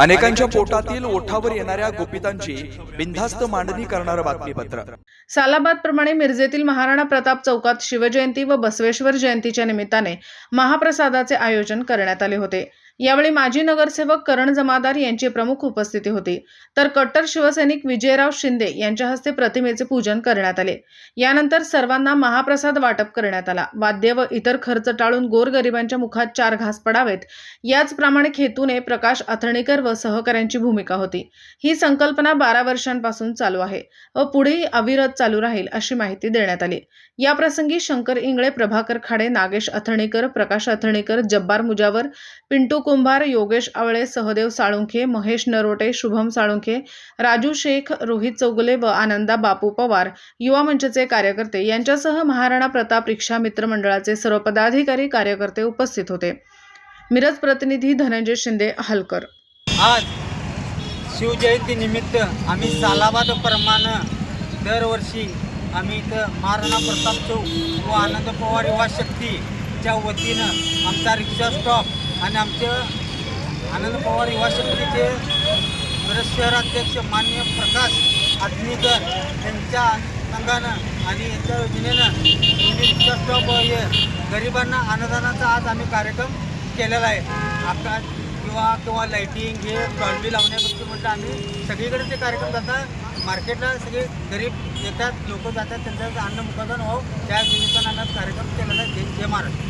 अनेकांच्या पोटातील ओठावर येणाऱ्या गोपितांची बिनधास्त मांडणी करणारं बातमीपत्र. सालाबाद प्रमाणे मिरजेतील महाराणा प्रताप चौकात शिवजयंती व बसवेश्वर जयंतीच्या निमित्ताने महाप्रसादाचे आयोजन करण्यात आले होते. यावेळी माजी नगरसेवक करण जमादार यांची प्रमुख उपस्थिती होती. तर कट्टर शिवसैनिक विजयराव शिंदे यांच्या हस्ते प्रतिमेचे पूजन करण्यात आले. यानंतर सर्वांना महाप्रसाद वाटप करण्यात आला. वाद्य व इतर खर्च टाळून गोरगरिबांच्या मुखात चार घास पडावेत. याचप्रमाणे खेतूने प्रकाश अथर्णीकर व सहकाऱ्यांची भूमिका होती. ही संकल्पना बारा वर्षांपासून चालू आहे व पुढेही अविरत चालू राहील अशी माहिती देण्यात आली. याप्रसंगी शंकर इंगळे प्रभाकर खाडे नागेश अथर्णीकर प्रकाश अथर्णीकर जब्बार मुजावर पिंटू कुंभार योगेश आवळे सहदेव साळुंखे महेश नरोटे शुभम साळुंखे राजू शेख रोहित चौगुले व आनंदा बापू पवार युवा मंचचे कार्यकर्ते यांच्यासह महाराणा प्रताप रिक्षा मित्र मंडळाचे सर्व पदाधिकारी कार्यकर्ते उपस्थित होते. मिरज प्रतिनिधी धनंजय शिंदे हलकर. आज शिवजयंतीनिमित्त आम्ही सालाबाद प्रमाणे दरवर्षी आम्ही इथं महाराणा प्रताप चौक व आनंद पवार युवा शक्तीच्या वतीनं आमचा रिक्षा स्टॉप आणि आमचे आनंद पवार युवा समितीचे मिरज शहराध्यक्ष मान्य प्रकाश आदमीकर यांच्या संघानं आणि यांच्या योजनेनं रिक्षा स्टॉप हे गरिबांना अन्नदानाचा आज आम्ही कार्यक्रम केलेला आहे. आकाश किंवा किंवा लाईटिंग हे टॉलबी लावण्यापेक्षा म्हटलं आम्ही सगळीकडे ते कार्यक्रम जातात मार्केटला सगळे गरीब येतात लोक जातात त्यांचं अन्न मुखादन व्हावं हो, त्या निमित्तानं आम्ही कार्यक्रम केलेला आहे. जय महाराष्ट्र.